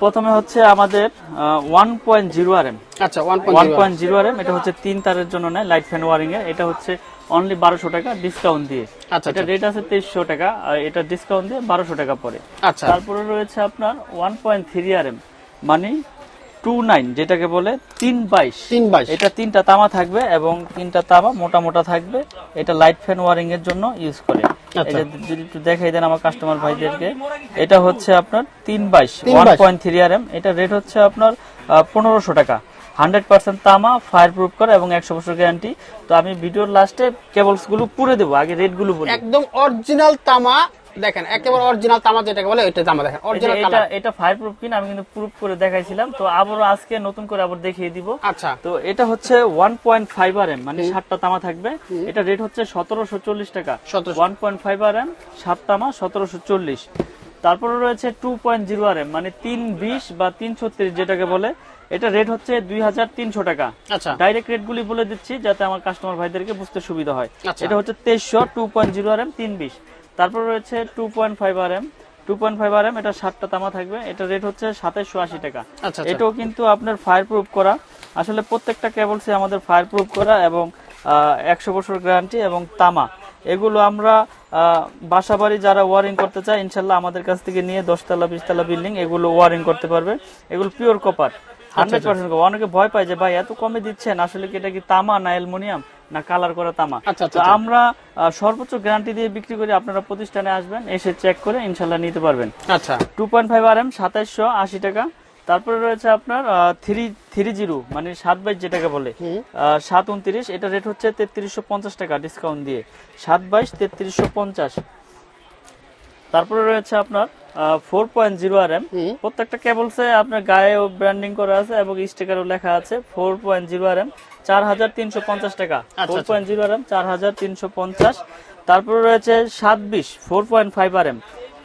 প্রথমে হচ্ছে আমাদের one point zero R M আচ্ছা one one point point zero R M এটা হচ্ছে তিন তারের জন্য নেয় লাইট ফ্যান ওয়ারিং এর এটা হচ্ছে অনলি বারোশো টাকা ডিসকাউন্ট দিয়ে। আচ্ছা, এটা রেট আছে তেইশশো টাকা আর এটা ডিসকাউন্ট দিয়ে বারোশো টাকা পড়ে। আচ্ছা। তারপরে রয়েছে আপনার one point three R M মানে টু নাইন যেটাকে বলে তিন বাইশ। তিন বাইশ। এটা তিনটা তামা থাকবে এবং তিনটা তামা মোটা মোটা থাকবে। এটা লাইট ফ্যান ওয়ারিং এর জন্য ইউজ করে। আচ্ছা। যদি একটু দেখাই দেন আমার কাস্টমার ভাইদেরকে এটা হচ্ছে আপনার তিন বাইশ one point three R M এটা রেট হচ্ছে আপনার পনেরোশো টাকা। হান্ড্রেড পার্সেন্ট তামা ফায়ার প্রুফ করা এবং একশো বছর গ্যারান্টি তো আমি ভিডিওর লাস্টে কেবলসগুলো পুরে দেবো আগে রেটগুলো বলি। একদম অরিজিনাল তামা দেখেন একেবারে অরিজিনাল তামা যেটাকে বলে ওইটা তামা দেখেন অরিজিনাল এটা এটা ফায়ার প্রুফ কিনা আমি কিন্তু প্রুফ করে দেখাইছিলাম। তো আবারও আজকে নতুন করে আবার দেখিয়ে দিব। আচ্ছা। তো এটা হচ্ছে মানে সাতটা তামা থাকবে। এটা রেট হচ্ছে সতেরোশো চল্লিশ টাকা। 1700 one point five R M সাত তামা সতেরোশো চল্লিশ। তারপরে রয়েছে two point zero R M মানে তিন বিশ বা তিন ছত্রিশ যেটাকে বলে এটা রেট হচ্ছে দুই হাজার তিনশো টাকা। আচ্ছা। ডাইরেক্ট রেট গুলি বলে দিচ্ছি যাতে আমার কাস্টমার ভাইদেরকে বুঝতে সুবিধা হয়। আচ্ছা। এটা হচ্ছে তেইশশো two point zero R M তিন বিশ। তারপর রয়েছে two point five R M two point five R M এটা সাতটা তামা থাকবে। এটা রেট হচ্ছে সাতাইশশো আশি টাকা। আচ্ছা আচ্ছা। এটাও কিন্তু আপনার ফায়ার প্রুফ করা। আসলে প্রত্যেকটা কেবলসে আমাদের ফায়ার প্রুফ করা এবং একশো বছর গ্যারান্টি এবং তামা। এগুলো আমরা বাসা বাড়ি যারা ওয়ারিং করতে চায় ইনশাল্লাহ আমাদের কাছ থেকে নিয়ে দশতলা বিশতলা বিল্ডিং এগুলো ওয়ারিং করতে পারবে। এগুলো পিওর কপার হান্ড্রেড পার্সেন্ট অনেকে ভয় পায় যে ভাই এত কমে দিচ্ছেন আসলে কি এটা কি তামা না অ্যালুমিনিয়াম? না কালার করা তামা। আচ্ছা, আচ্ছা, তো আচ্ছা। আমরা সর্বোচ্চ গ্যারান্টি দিয়ে বিক্রি করি আপনারা প্রতিষ্ঠানে আসবেন এসে চেক করে ইনশাল্লাহ নিতে পারবেন। আচ্ছা। Two point five R M সাতাইশশো আশি টাকা। তারপরে রয়েছে আপনার থ্রি থ্রি জিরো মানে সাত বাইশ যেটাকে বলে। সাত উনত্রিশ এটা রেট হচ্ছে তেত্রিশশো পঞ্চাশ টাকা ডিসকাউন্ট দিয়ে। সাত বাইশ তেত্রিশশো পঞ্চাশ। তারপরে রয়েছে আপনার four point zero R M প্রত্যেকটা কেবলসে আপনার গায়েও ব্র্যান্ডিং করা আছে এবং স্টিকারও লেখা আছে four point zero R M চার হাজার তিনশো পঞ্চাশ টাকা। আচ্ছা, ফোর আচ্ছা। পয়েন্ট জিরো আর এম চার হাজার তিনশো পঞ্চাশ। তারপরে রয়েছে সাত বিশ four point five R M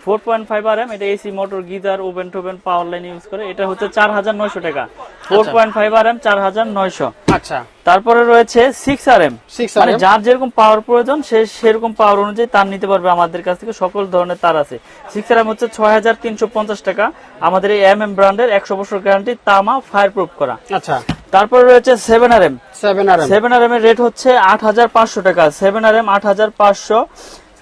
four point five R M এটা এসি মোটর গিজার ওভেন টোভেন পাওয়ার লাইন ইউজ করে। এটা হচ্ছে চার হাজার নয়শো টাকা। Four point five R M চার হাজার নয়শো। আচ্ছা। তারপরে রয়েছে সিক্স আর এম সিক্স মানে যার যেরকম পাওয়ার প্রয়োজন সে সেরকম পাওয়ার অনুযায়ী তার নিতে পারবে আমাদের কাছ থেকে। সকল ধরনের তার আছে। সিক্স আর এম হচ্ছে ছয় হাজার তিনশো পঞ্চাশ টাকা। আমাদের এই এম এম ব্র্যান্ডের একশো বছর গ্যারান্টি তামা ফায়ার প্রুফ করা। আচ্ছা। তারপরে রয়েছে seven R M seven R M seven R M এর রেট হচ্ছে আট হাজার পাঁচশো টাকা। সেভেন আর এম আট হাজার পাঁচশো।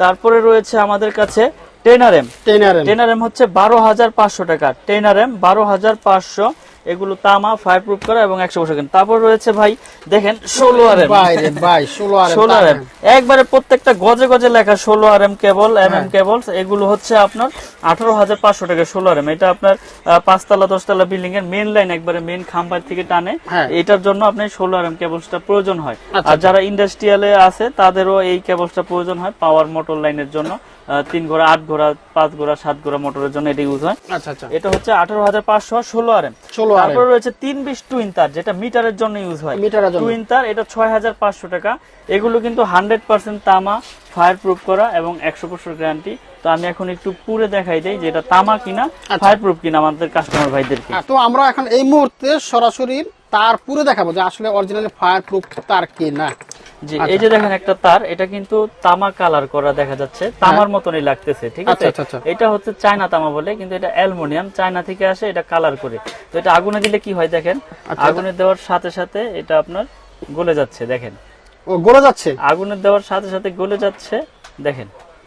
তারপরে রয়েছে আমাদের কাছে ten R M ten R M ten R M হচ্ছে বারো হাজার পাঁচশো টাকা। টেন আর এম বারো হাজার পাঁচশো। এগুলো তামা ফায়ার প্রুফ করা এবং একশো বছর। তারপর রয়েছে ভাই দেখেন ষোলো আর এম ষোলো আর এম একবারে প্রত্যেকটা গজে গজে লেখা ষোলো R M cable M M cable এগুলো হচ্ছে আপনার আঠারো হাজার পাঁচশো টাকা ষোলো আর এম এটা আপনার পাঁচতলা দশতলা বিল্ডিং এর মেন লাইন একবারে মেন খাম্বার থেকে টানে। হ্যাঁ। এটার জন্য আপনার ষোলো আর এম কেবলসটা প্রয়োজন হয়। আচ্ছা, আর যারা ইন্ডাস্ট্রিয়ালে আছে তাদেরও এই কেবলসটা প্রয়োজন হয় পাওয়ার মোটর লাইনের জন্য। তিন ঘোড়া আট ঘোড়া পাঁচ ঘোড়া সাত ঘোড়া মোটরের জন্য এটা ইউজ হয়। আচ্ছা আচ্ছা। এটা হচ্ছে আঠারো হাজার পাঁচশো ষোলো আর এম তারপরে রয়েছে তিন বিশ টুইন তার যেটা মিটারের জন্য ইউজ হয়। মিটারের টুইন তার এটা ছয় হাজার পাঁচশো টাকা। এগুলো কিন্তু হান্ড্রেড পার্সেন্ট তামা ফায়ার প্রুফ করা এবং একশো বছর গ্যারান্টি তো আমি এখন একটু পুরে দেখাই দেই যে এটা তামা কিনা আচ্ছা। ফায়ার প্রুফ কিনা আমাদের কাস্টমার ভাইদেরকে। তো আমরা এখন এই মুহূর্তে সরাসরি তার পুরো দেখাবো যে আসলে অরিজিনাল ফায়ার প্রুফ তার কি না যে এই যে দেখেন একটা তার এটা কিন্তু তামা কালার করা দেখা যাচ্ছে। তামার মতনই লাগতেছে ঠিক আছে? হ্যাঁ। আচ্ছা, আচ্ছা, আচ্ছা। এটা হচ্ছে চায়না তামা বলে কিন্তু এটা অ্যালুমিনিয়াম চায়না থেকে আসে এটা কালার করে। তো এটা আগুনে দিলে কি হয় দেখেন? আচ্ছা, আগুনে দেওয়ার সাথে সাথে এটা আপনার গলে যাচ্ছে দেখেন। ও গলে যাচ্ছে? আগুনে দেওয়ার সাথে সাথে গলে যাচ্ছে দেখেন,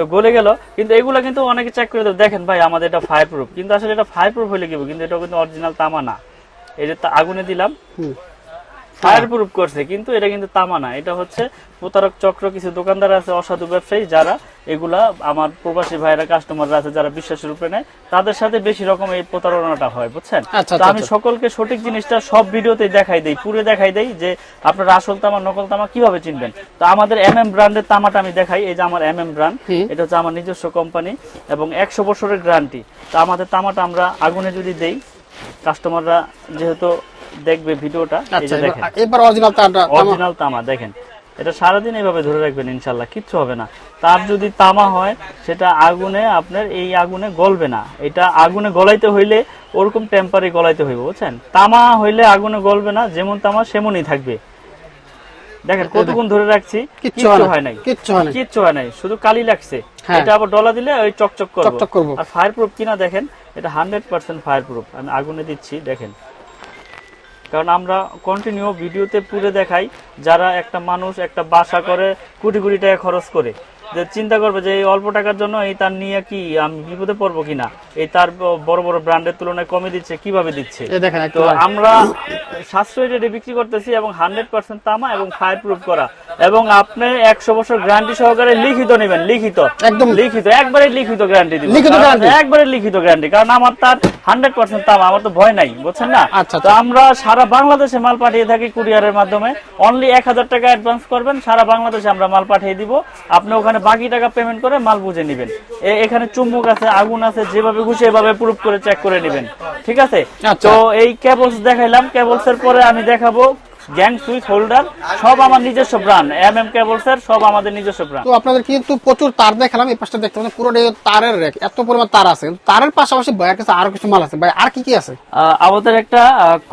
তো গলে গেল। কিন্তু এগুলো কিন্তু অনেকে চেক করে দেখেন ভাই, আমাদের এটা ফায়ার প্রুফ কিন্তু আসলে এটা ফায়ার প্রুফ হলে কিন্তু এটা কিন্তু অরিজিনাল তামা না। এই যে আগুনে দিলাম। ফায়ার প্রুফ করছে কিন্তু এটা কিন্তু তামা না। এটা হচ্ছে প্রতারক চক্র কিছু দোকানদার আছে অসাধু ব্যবসায়ী যারা এগুলা আমার প্রবাসী ভাইরা কাস্টমাররা আছে যারা বিশ্বাসের উপরে নেয় তাদের সাথে বেশি রকম এই প্রতারণাটা হয় বুঝছেন? আচ্ছা, তো আচ্ছা, আমি আচ্ছা। সকলকে সঠিক জিনিসটা সব ভিডিওতে দেখাই দেই পুরো দেখাই দেই যে আপনার আসল তামা নকল তামা কীভাবে চিনবেন? তো আমাদের এম এম ব্র্যান্ডের তামাটা আমি দেখাই এই যে আমার এম এম ব্র্যান্ড এটা হচ্ছে আমার নিজস্ব কোম্পানি এবং একশো বছরের গ্যারান্টি তো আমাদের তামাটা আমরা আগুনে যদি দেই কাস্টমাররা যেহেতু দেখবে ভিডিওটা আচ্ছা এবার- অরিজিনাল তামা- অরিজিনাল তামা দেখেন। এটা সারাদিন এইভাবে ধরে রাখবেন ইনশাল্লাহ কিচ্ছু হবে না। তার যদি তামা হয় সেটা আগুনে আপনার এই আগুনে গলবে না। এটা আগুনে গলাইতে হইলে ওরকম টেম্পারে গলাইতে হইবে বুঝছেন? তামা হইলে আগুনে গলবে না যেমন তামা সেমনই থাকবে। দেখেন কতক্ষণ ধরে রাখছি কিচ্ছু হয় নাই। কিচ্ছু হয় না কিচ্ছু হয় নাই শুধু কালি লাগছে। হ্যাঁ। এটা আবার ডলা দিলে ওই চকচক করবে। চকচক করব। আর ফায়ার প্রুফ কিনা দেখেন এটা হান্ড্রেড পার্সেন্ট ফায়ার প্রুফ আমি আগুনে দিচ্ছি দেখেন। কারণ আমরা কন্টিনিউ ভিডিওতে পুরে দেখাই যারা একটা মানুষ একটা বাসা করে কোটি কোটি টাকা খরচ করে। যে চিন্তা করবে যে এই অল্প টাকার জন্য এই তার নিয়ে কি আমি বিপদে পড়ব কিনা? এই তার বড় বড় ব্র্যান্ডের তুলনায় কমে দিচ্ছে কীভাবে দিচ্ছে? তো আমরা সাশ্রয়ী রেটে বিক্রি করতেছি এবং হান্ড্রেড পার্সেন্ট তামা এবং ফায়ার প্রুফ করা। এবং আপনি একশো বছর গ্যারান্টি সহকারে লিখিত নেবেন লিখিত। একদম। লিখিত একবারে লিখিত গ্যারান্টি দিব। লিখিত একবারে লিখিত গ্যারান্টি কারণ আমার তার হান্ড্রেড পার্সেন্ট তামা আমার তো ভয় নাই বুঝছেন না? আচ্ছা, তো আমরা সারা বাংলাদেশে মাল পাঠিয়ে থাকি কুরিয়ারের মাধ্যমে। অনলি এক হাজার টাকা অ্যাডভান্স করবেন সারা বাংলাদেশে আমরা মাল পাঠিয়ে দিব। আপনি ওখানে বাকি টাকা পেমেন্ট করে মাল বুঝে নেবেন। এখানে চুম্বক আছে আগুন আছে যেভাবে খুশি এভাবে প্রুফ করে চেক করে নেবেন। ঠিক আছে? আচ্ছা। তো এই কেবলস দেখাইলাম কেবলস এর পরে আমি দেখাবো গ্যাং সুইচ হোল্ডার সব আমার নিজস্ব ব্র্যান্ড এম এম কেবলস এর সব আমাদের নিজস্ব ব্র্যান্ড তো আপনাদের কিন্তু প্রচুর তার দেখালাম এই পাশটা দেখতে পাচ্ছেন পুরো তারের রেক এত পরিমাণ তার আছে। তারের পাশাপাশি ভাইয়ের কাছে আরও কিছু মাল আছে। ভাই আর কি কি আছে? আমাদের একটা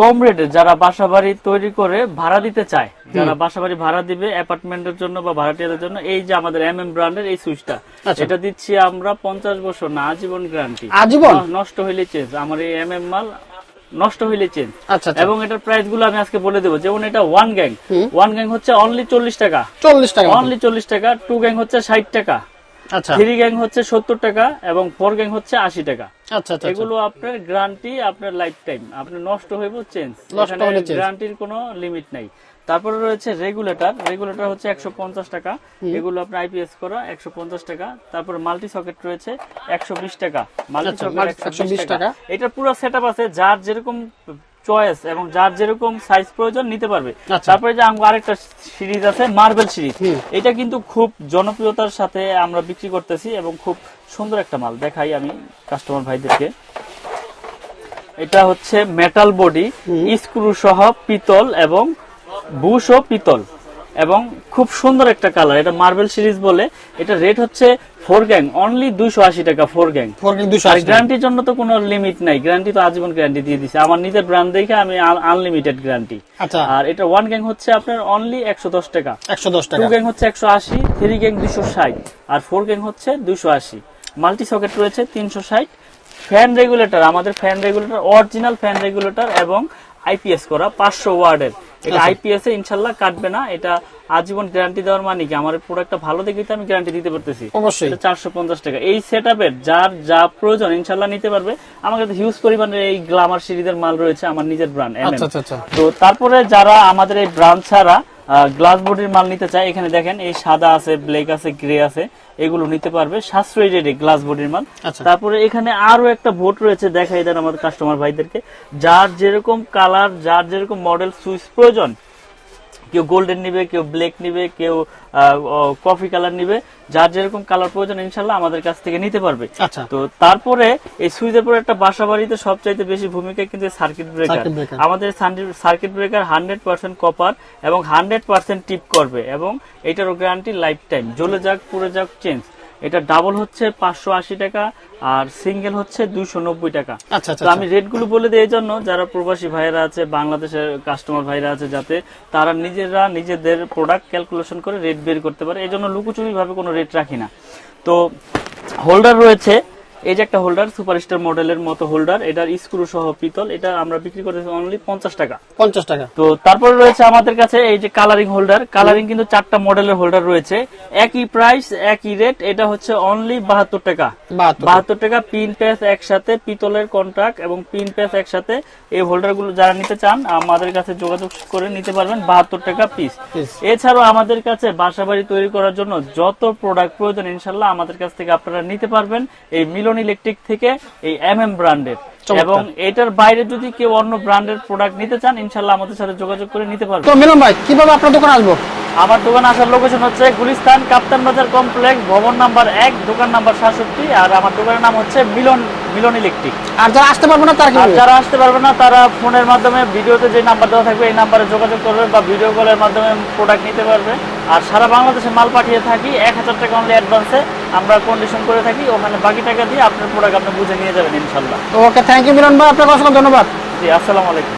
কম রেটে যারা বাসা বাড়ি তৈরি করে ভাড়া দিতে চায় যারা বাসা বাড়ি ভাড়া দিবে অ্যাপার্টমেন্টের জন্য বা ভাড়াটিয়াদের জন্য এই যে আমাদের এম এম ব্র্যান্ডের এই সুইচটা আচ্ছা। এটা দিচ্ছি আমরা পঞ্চাশ বছর না আজীবন গ্যারান্টি আজীবন? নষ্ট হইলে চেঞ্জ আমার এই এম এম মাল নষ্ট হইলে চেঞ্জ আচ্ছা আচ্ছা। এবং এটার প্রাইসগুলো আমি আজকে বলে দেবো। যেমন এটা ওয়ান গ্যাং ওয়ান গ্যাং হচ্ছে অনলি চল্লিশ টাকা। চল্লিশ টাকা অনলি চল্লিশ টাকা। টু গ্যাং হচ্ছে ষাট টাকা। আচ্ছা। থ্রি গ্যাং হচ্ছে সত্তর টাকা এবং ফোর গ্যাং হচ্ছে আশি টাকা। আচ্ছা আচ্ছা এগুলো আপনার গ্যারান্টি আপনার লাইফ টাইম আপনার নষ্ট হইব চেঞ্জ গ্যারান্টির কোনো লিমিট নাই। তারপরে রয়েছে রেগুলেটর রেগুলেটর হচ্ছে একশো পঞ্চাশ টাকা। এগুলো আপনার আইপিএস করা একশো পঞ্চাশ টাকা। তারপরে মাল্টি সকেট রয়েছে একশো বিশ টাকা। মাল্টি আচ্ছা, সকেট একশো বিশ টাকা। এটা পুরো সেট আছে যার যেরকম চয়েস এবং যার যেরকম সাইজ প্রয়োজন নিতে পারবে। আচ্ছা। তারপরে যে আমার আরেকটা সিরিজ আছে মার্বেল সিরিজ এটা কিন্তু খুব জনপ্রিয়তার সাথে আমরা বিক্রি করতেছি এবং খুব সুন্দর একটা মাল। দেখাই আমি কাস্টমার ভাইদেরকে। এটা হচ্ছে মেটাল বডি স্ক্রু সহ পিতল এবং বুশ ও পিতল। এবং খুব সুন্দর একটা কালার এটা মার্বেল সিরিজ বলে। এটা রেট হচ্ছে ফোর গ্যাং অনলি দুইশো আশি টাকা ফোর গ্যাং আর। গ্যারান্টির জন্য তো কোনো লিমিট নাই। গ্যারান্টি তো আজীবন গ্যারান্টি দিয়ে দিছে। আমার নিজের ব্র্যান্ড দেখে আমি আনলিমিটেড গ্যারান্টি আচ্ছা। আর এটা ওয়ান গ্যাং হচ্ছে আপনার অনলি একশো দশ টাকা। একশো দশ টু টাকা গ্যাং হচ্ছে একশো আশি থ্রি গ্যাং দুশো ষাট। আর ফোর গ্যাং হচ্ছে দুশো আশি। মাল্টি সকেট রয়েছে তিনশো ষাট। ফ্যান রেগুলেটর আমাদের fan regulator original fan regulator এবং আইপিএস করা পাঁচশো ওয়ার্ডের। এটা আচ্ছা। আইপিএস এ ইনশাল্লাহ কাটবে না এটা আজীবন গ্যারান্টি দেওয়ার মানে কি আমার প্রোডাক্টটা ভালো দেখে আমি গ্যারান্টি দিতে পারতেছি। অবশ্যই। চারশো পঞ্চাশ টাকা। এই সেট যার যা প্রয়োজন ইনশাল্লাহ নিতে পারবে। আমার কাছে হিউজ পরিমাণের এই গ্লামার সিরিজের মাল রয়েছে আমার নিজের ব্র্যান্ড আচ্ছা আচ্ছা আচ্ছা। তো তারপরে যারা আমাদের এই ব্র্যান্ড ছাড়া গ্লাস বডির মাল নিতে চাই এখানে দেখেন এই সাদা আছে ব্ল্যাক আছে গ্রে আছে এগুলো নিতে পারবে সাশ্রয়ী রেটে গ্লাস বডির মাল আচ্ছা। তারপরে এখানে আরও একটা ভোট রয়েছে দেখাই দেন আমাদের কাস্টমার ভাইদেরকে যার যেরকম কালার যার যেরকম মডেল সুইচ প্রয়োজন কেউ গোল্ডেন নিবে কেউ ব্ল্যাক নিবে কেউ কফি কালার নিবে যার যেরকম কালার প্রয়োজন ইনশাল্লাহ আমাদের কাছ থেকে নিতে পারবে। আচ্ছা। তো তারপরে এই সুইচের পরে একটা বাসা বাড়িতে সবচাইতে বেশি ভূমিকা কিন্তু সার্কিট ব্রেকার আমাদের circuit breaker hundred percent copper এবং হান্ড্রেড পার্সেন্ট টিপ করবে এবং এটারও গ্যারান্টি লাইফ টাইম জ্বলে যাক পুড়ে যাক চেঞ্জ এটা ডাবল হচ্ছে পাঁচশো আশি টাকা আর সিঙ্গেল হচ্ছে দুইশো নব্বই টাকা। আচ্ছা আচ্ছা তো আমি রেটগুলো বলে দিই এই জন্য যারা প্রবাসী ভাইরা আছে বাংলাদেশের কাস্টমার ভাইরা আছে যাতে তারা নিজেরা নিজেদের প্রোডাক্ট ক্যালকুলেশন করে রেট বের করতে পারে। এই জন্য লুকোচুরি ভাবে কোনো রেট রাখি না। তো হোল্ডার রয়েছে এই যে একটা হোল্ডার সুপারস্টার মডেলের মতো হোল্ডার এটার স্ক্রু সহ পিতল এটা আমরা বিক্রি করেছি অনলি পঞ্চাশ টাকা। পঞ্চাশ টাকা। তো তারপরে রয়েছে আমাদের কাছে এই যে কালারিং হোল্ডার কালারিং কিন্তু চারটা মডেলের হোল্ডার রয়েছে। একই প্রাইস একই রেট এটা হচ্ছে অনলি বাহাত্তর টাকা। বাহাত্তর টাকা। পিন প্যাচ একসাথে পিতলের কন্ট্রাক্ট এবং পিন প্যাচ একসাথে এই হোল্ডারগুলো যারা নিতে চান আমাদের কাছে যোগাযোগ করে নিতে পারবেন বাহাত্তর টাকা পিস। এছাড়াও আমাদের কাছে বাসা বাড়ি তৈরি করার জন্য যত প্রোডাক্ট প্রয়োজন ইনশাল্লাহ আমাদের কাছ থেকে আপনারা নিতে পারবেন। এই মিলন ইলেকট্রিক থেকে এই এম এম ব্র্যান্ডের এবং এটার বাইরে যদি কেউ অন্য ব্র্যান্ডের প্রোডাক্ট নিতে চান ইনশাল্লাহ আমাদের সাথে যোগাযোগ করে নিতে পারবেন তো মিলন ভাই কীভাবে আপনার দোকানে আসব? আমার দোকান আসার লোকেশন হচ্ছে গুলিস্তান কাপ্তান বাজার কমপ্লেক্স ভবন নাম্বার এক দোকান নাম্বার সাতষট্টি আর আমার দোকানের নাম হচ্ছে মিলন মিলন ইলেকট্রিক আর যারা আসতে পারবে না তার আর যারা আসতে পারবে না তারা ফোনের মাধ্যমে ভিডিওতে যে নাম্বার দেওয়া থাকবে এই নাম্বারে যোগাযোগ করবে বা ভিডিও কলের মাধ্যমে প্রোডাক্ট নিতে পারবে। আর সারা বাংলাদেশে মাল পাঠিয়ে থাকি এক হাজার টাকা অনলি অ্যাডভান্সে আমরা কন্ডিশন করে থাকি ওখানে বাকি টাকা দিয়ে আপনার প্রোডাক্ট আপনি বুঝে নিয়ে যাবেন ইনশাল্লাহ। ওকে থ্যাংক ইউ মিলন ভাই আপনাকে অসংখ্য ধন্যবাদ। জি আসসালামু আলাইকুম।